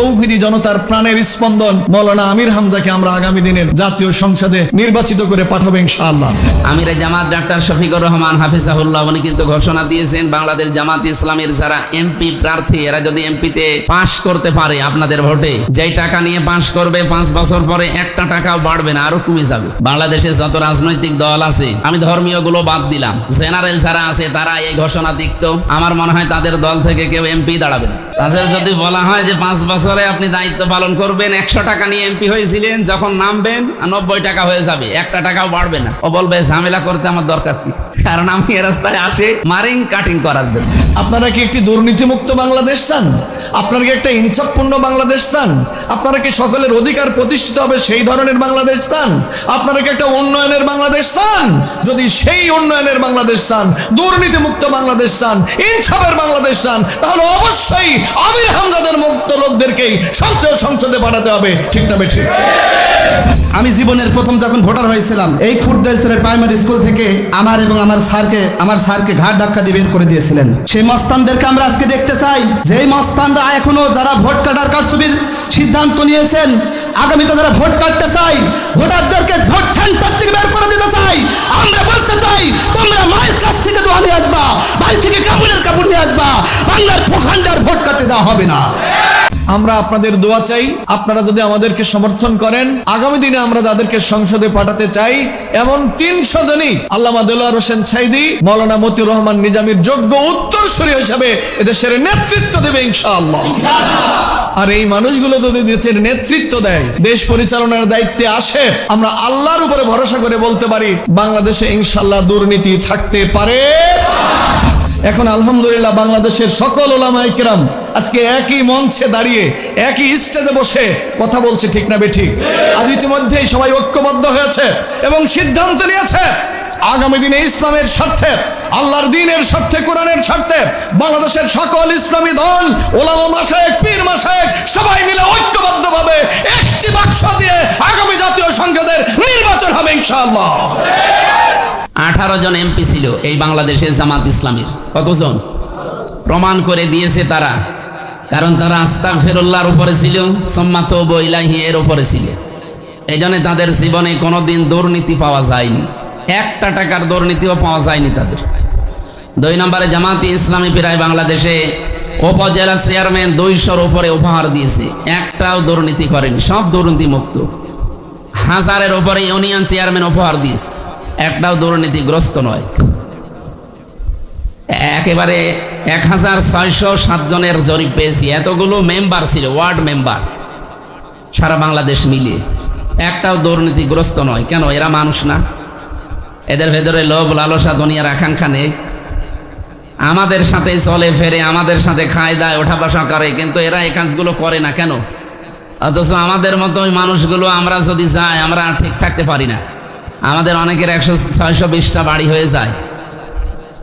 তৌহিদি জনতার প্রাণের স্পন্দন মৌলানা আমির হামজাকে আমরা আগামী দিনের জাতীয় সংসদে নির্বাচিত করে পাঠাবো ইনশাআল্লাহ। আমির জামাত ডাক্তার শফিকুর রহমান হাফিজাহুল্লাহ উনি কিন্তু ঘোষণা দিয়েছেন, বাংলাদেশ জামাত ইসলামের যারা এমপি প্রার্থী, এরা যদি এমপিতে পাশ করতে পারে আপনাদের ভোটে, যেই টাকা নিয়ে পাশ করবে পাঁচ বছর পরে একটা টাকাও বাড়বে না, আরও কমে যাবে। বাংলাদেশে যত রাজনৈতিক দল আছে, আমি ধর্মীয়গুলো বাদ দিলাম, জেনারেল যারা আছে তারা এই ঘোষণা দিত আমার মনে হয় তাদের দল থেকে কেউ এমপি দাঁড়াবে না। তাদের যদি বলা হয় যে পাঁচ বছরে আপনি দায়িত্ব পালন করবেন। একশো টাকা নিয়ে এমপি হয়েছিলেন, যখন নামবেন নব্বই টাকা হয়ে যাবে। একটা টাকাও বাড়বে না। ও বলবে, ঝামেলা করতে আমার দরকার কি? কারণ আমি এ রাস্তায় আসে মারিং, কাটিং করার জন্য। আপনারা কি একটি দুর্নীতিমুক্ত বাংলাদেশ চান? আপনারা কি একটা ইনসাফপূর্ণ বাংলাদেশ চান? আপনারা কি সকলের অধিকার প্রতিষ্ঠিত হবে সেই ধরনের বাংলাদেশ চান? আপনারা কি একটা উন্নয়নের বাংলাদেশ চান? যদি সেই উন্নয়নের বাংলাদেশ চান, দুর্নীতিমুক্ত বাংলাদেশ চান, ইনসাফের বাংলাদেশ চান, তাহলে অবশ্যই আমির হামজাদের মুক্ত লোকদেরকেই সত্য সংসদে পাঠাতে হবে। ঠিক না বেঠিক আমি জীবনের প্রথম যখন ভোটার হয়েছিলাম, এই খুর্দাইসের প্রাইমারি স্কুল থেকে আমার এবং আমার স্যারকে আমার স্যারকে ঘাট ধাক্কা দিয়ে বের করে দিয়েছিলেন। সেই মস্তানদেরকে আমরা আজকে দেখতে চাই যে এই মস্তানরা এখনও যারা ভোট কাটার কারচুপির সিদ্ধান্ত নিয়েছেন, আগামীতে যারা ভোট কাটতে চাই, ভোটারদেরকে ভোট সেন্টার থেকে বের করে দিতে চাই। আমরা বলতে চাই, তোমরা মায়ের কাছ থেকে দোয়া নিয়ে আসবা বাড়ি থেকে কাপড়ের কাপড় নিয়ে আসবা, বাংলার প্রখণ্ডার ভোট কাটতে দেওয়া হবে না। আমরা আপনাদের দোয়া চাই। আপনারা যদি আমাদেরকে সমর্থন করেন, আগামী দিনে আমরা তাদেরকে সংসদে পাঠাতে চাই। এমন তিনশো জনই আল্লামা দেলোয়ার হোসেন সাইদি, মৌলানা মতিউর রহমান নিজামীর যোগ্য উত্তরসূরি হিসাবে এদেশের নেতৃত্ব দেবে ইনশাআল্লাহ। আর এই মানুষগুলো যদি দেশের নেতৃত্ব দেয়, দেশ পরিচালনার দায়িত্বে আসে, আমরা আল্লাহর উপরে ভরসা করে বলতে পারি, বাংলাদেশে ইনশাল্লাহ দুর্নীতি থাকতে পারে। এখন আলহামদুলিল্লাহ বাংলাদেশের সকল ওলামাই কিরাম আজকে একই মঞ্চে দাঁড়িয়ে, একই স্টেজে বসে কথা বলছে, ঠিক না বেঠিক? আজ ইতিমধ্যেই সবাই ঐক্যবদ্ধ হয়েছে এবং সিদ্ধান্ত নিয়েছে, আগামী দিনে ইসলামের স্বার্থে, আল্লাহর দিনের স্বার্থে, কোরআনের স্বার্থে বাংলাদেশের সকল ইসলামী দল, ওলামা মাসায়েক পীর মাসায়েক সবাই মিলে ঐক্যবদ্ধভাবে একটি বাক্স দিয়ে আগামী জাতীয় সংসদের নির্বাচন হবে ইনশাআল্লাহ। আঠারো জন এমপি ছিল এই বাংলাদেশের জামাত ইসলামের। কতজন? প্রমাণ করে দিয়েছে তারা। কারণ তারা আস্তাক ফেরুল্লাহর উপরে ছিল, সম্মাত বইলাহি এর উপরে ছিল। এই তাদের জীবনে কোনোদিন দুর্নীতি পাওয়া যায়নি। একটা টাকার দুর্নীতিও পাওয়া যায়নি তাদের। দুই নম্বরে জামাতি ইসলামী প্রায় বাংলাদেশে উপজেলা চেয়ারম্যান দুইশোর উপরে উপহার দিয়েছে। একটাও দুর্নীতি করেনি, সব দুর্নীতি মুক্ত হাজারের উপরে ইউনিয়ন চেয়ারম্যান উপহার দিয়েছে। একটাও দুর্নীতিগ্রস্ত নয়। একেবারে এক হাজার ছয়শো সাতজনের জরিপ পেয়েছি। এতগুলো মেম্বার ছিল, ওয়ার্ড মেম্বার, সারা বাংলাদেশ মিলিয়ে। একটাও দুর্নীতিগ্রস্ত নয়। কেন? এরা মানুষ না। এদের ভেতরে লোভ, লালসা, দুনিয়ার আকাঙ্ক্ষা নেই। আমাদের সাথে চলে ফেরে, আমাদের সাথে খায় দায় ওঠা বসা করে, কিন্তু এরা এই কাজগুলো করে না। কেন? অথচ আমাদের মতো মানুষগুলো আমরা যদি যাই, আমরা ঠিক থাকতে পারি না। আমাদের অনেকের একশো ছয়শো বিশটা বাড়ি হয়ে যায়।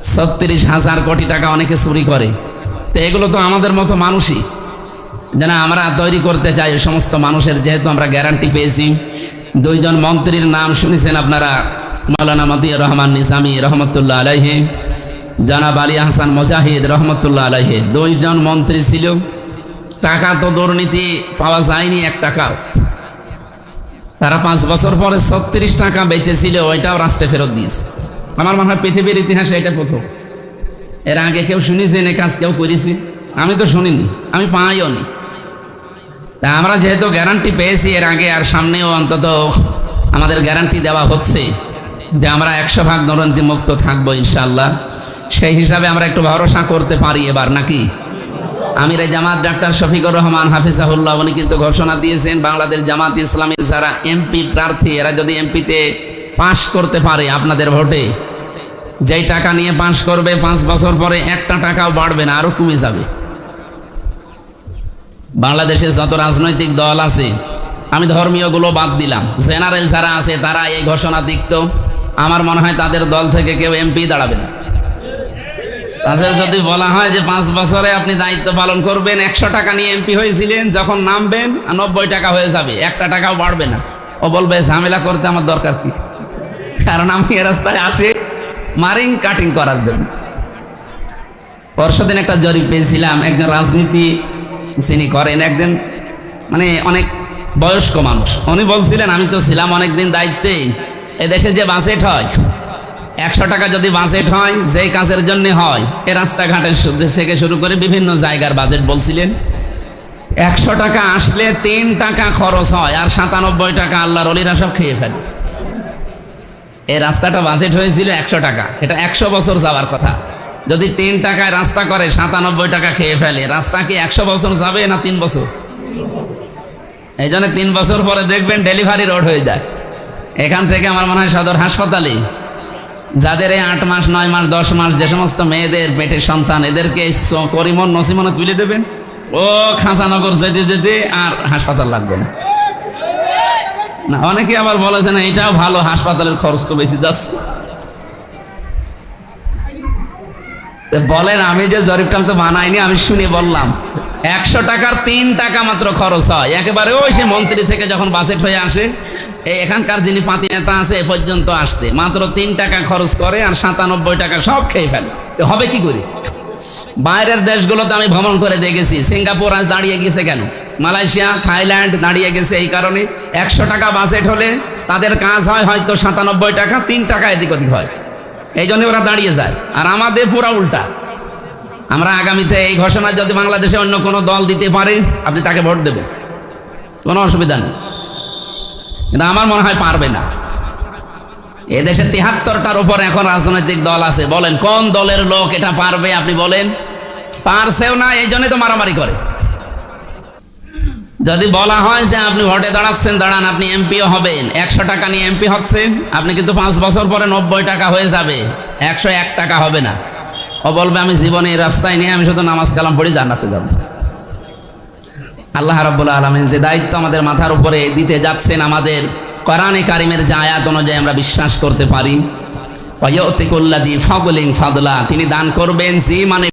ছত্রিশ হাজার কোটি টাকা অনেকে চুরি করে। তো এগুলো তো আমাদের মতো মানুষই। যেন আমরা তৈরি করতে চাই সমস্ত মানুষের, যেহেতু আমরা গ্যারান্টি পেয়েছি। দুইজন মন্ত্রীর নাম শুনেছেন আপনারা মৌলানা মতিউর রহমান নিজামী রহমতুল্লাহ আলাইহে, জানাব আলী হাসান মুজাহিদ রহমতুল্লাহ আলাইহে। দুইজন মন্ত্রী ছিল। টাকা তো দুর্নীতি পাওয়া যায়নি এক টাকাও। তারা পাঁচ বছর পরে ছত্রিশ টাকা বেঁচেছিল, ওইটাও রাষ্ট্রে ফেরত দিয়েছে। আমার মনে হয় পৃথিবীর ইতিহাসে এটা প্রথম। এর আগে কেউ শুনেছেন এ কাজ কেউ করেছি? আমি তো শুনিনি, আমি পাইও নি। তা আমরা যেহেতু গ্যারান্টি পেয়েছি, এর আগে আর সামনেও অন্তত আমাদের গ্যারান্টি দেওয়া হচ্ছে যে আমরা একশো ভাগ দুর্নীতি মুক্ত থাকব ইনশাল্লাহ সেই হিসাবে আমরা একটু ভরসা করতে পারি এবার, নাকি? আমির জামাত ডাক্তার শফিকুর রহমান হাফিজাহুল্লাহ, উনি কিন্তু ঘোষণা দিয়েছেন, বাংলাদেশ জামাত ইসলামের যারা এমপি প্রার্থী, এরা যদি এমপিতে পাশ করতে পারে আপনাদের ভোটে, যেই টাকা নিয়ে পাশ করবে, পাঁচ বছর পরে একটা টাকাও বাড়বে না, আরও কমে যাবে। বাংলাদেশে যত রাজনৈতিক দল আছে, আমি ধর্মীয়গুলো বাদ দিলাম, জেনারেল যারা আছে, তারা এই ঘোষণা দিত, আমার মনে হয় তাদের দল থেকে কেউ এমপি দাঁড়াবে না। তাদের যদি বলা হয় যে পাঁচ বছরে আপনি দায়িত্ব পালন করবেন, একশো টাকা নিয়ে এমপি হয়েছিলেন, যখন নামবেন নব্বই টাকা হয়ে যাবে, একটা টাকাও বাড়বে না। ও বলবে, ঝামেলা করতে আমার দরকার কি? কারণ আমি এ রাস্তায় আসে মারিং, কাটিং করার জন্য। পরশুদিন একটা জরিপ পেয়েছিলাম, একজন রাজনীতি যিনি করেন একদিন মানে অনেক বয়স্ক মানুষ। উনি বলছিলেন, আমি তো ছিলাম অনেকদিন দায়িত্বে এদেশে যে বাজেট হয় একশো টাকা যদি বাজেট হয়, যেই কাজের জন্য হয়, এ রাস্তাঘাটের থেকে শুরু করে বিভিন্ন জায়গার বাজেট বলছিলেন। একশো টাকা আসলে তিন টাকা খরচ হয়, আর সাতানব্বই টাকা আল্লাহর অলিরা সব খেয়ে ফেলে। এই রাস্তাটা বাজেট হয়েছিল একশো টাকা, এটা একশো বছর যাওয়ার কথা। যদি তিন টাকায় রাস্তা করে, সাতানব্বই টাকা খেয়ে ফেলে, রাস্তা কি একশো বছর যাবে না তিন বছর? এই জন্য তিন বছর পরে দেখবেন ডেলিভারি রোড হয়ে যায়। এখান থেকে আমার মনে হয় সদর হাসপাতালে যাদের এই আট মাস, নয় মাস, দশ মাস যে সমস্ত মেয়েদের, পেটের সন্তান, এদেরকে করিমন নসিমনে তুলে দেবেন। ও খাঁচানগর যেতে যেতে আর হাসপাতাল লাগবে না। না, অনেকে আবার না, এটাও ভালো, হাসপাতালের খরচ তো বেশি যাচ্ছে। বলেন, আমি যে জরিপটা তো বানাইনি, আমি শুনে বললাম, একশো টাকার তিন টাকা মাত্র খরচ হয়। একেবারে ওই সে মন্ত্রী থেকে যখন বাজেট হয়ে আসে এখানকার যিনি পাতি নেতা আছে, এ পর্যন্ত আসতে। মাত্র তিন টাকা খরচ করে আর সাতানব্বই টাকা সব খেয়ে ফেলে। হবে কি করে? বাইরের দেশগুলোতে আমি ভ্রমণ করে দেখেছি, সিঙ্গাপুর আজ দাঁড়িয়ে গেছে কেন? মালয়েশিয়া, থাইল্যান্ড দাঁড়িয়ে গেছে এই কারণে। একশো টাকা বাজেট হলে তাদের কাজ হয় হয়তো সাতানব্বই টাকা, তিন টাকা এদিক ওদিক হয়। এই জন্য ওরা দাঁড়িয়ে যায়। আর আমাদের পুরা উল্টা। আমরা আগামীতে এই ঘোষণা যদি বাংলাদেশে অন্য কোনো দল দিতে পারে, আপনি তাকে ভোট দেবেন। কোনো অসুবিধা নেই। কিন্তু আমার মনে হয় পারবে না। এদেশে তিহাত্তরটার উপর এখন রাজনৈতিক দল আছে। বলেন, কোন দলের লোক এটা পারবে? আপনি বলেন। পারছেও না, এই জন্যই তো মারামারি করে। যদি বলা হয় যে আপনি ভোটে দাঁড়াচ্ছেন, দাঁড়ান, আপনি এমপিও হবেন। একশো টাকা নিয়ে এমপি হচ্ছেন আপনি কিন্তু পাঁচ বছর পরে নব্বই টাকা হয়ে যাবে। একশো এক টাকা হবে না। ও বলবে, আমি জীবনে এই রাস্তায় নিয়ে আমি শুধু নামাজ কালাম পড়ি জানাতে যাব। আল্লাহ রাব্বুল আলমিন যে দায়িত্ব আমাদের মাথার উপরে দিতে যাচ্ছেন আমাদের কোরআনে কারিমের যে আয়াত অনুযায়ী আমরা বিশ্বাস করতে পারি। অয়তিকুল্লাদি ফগলিং ফাদলা, তিনি দান করবেন জি মানে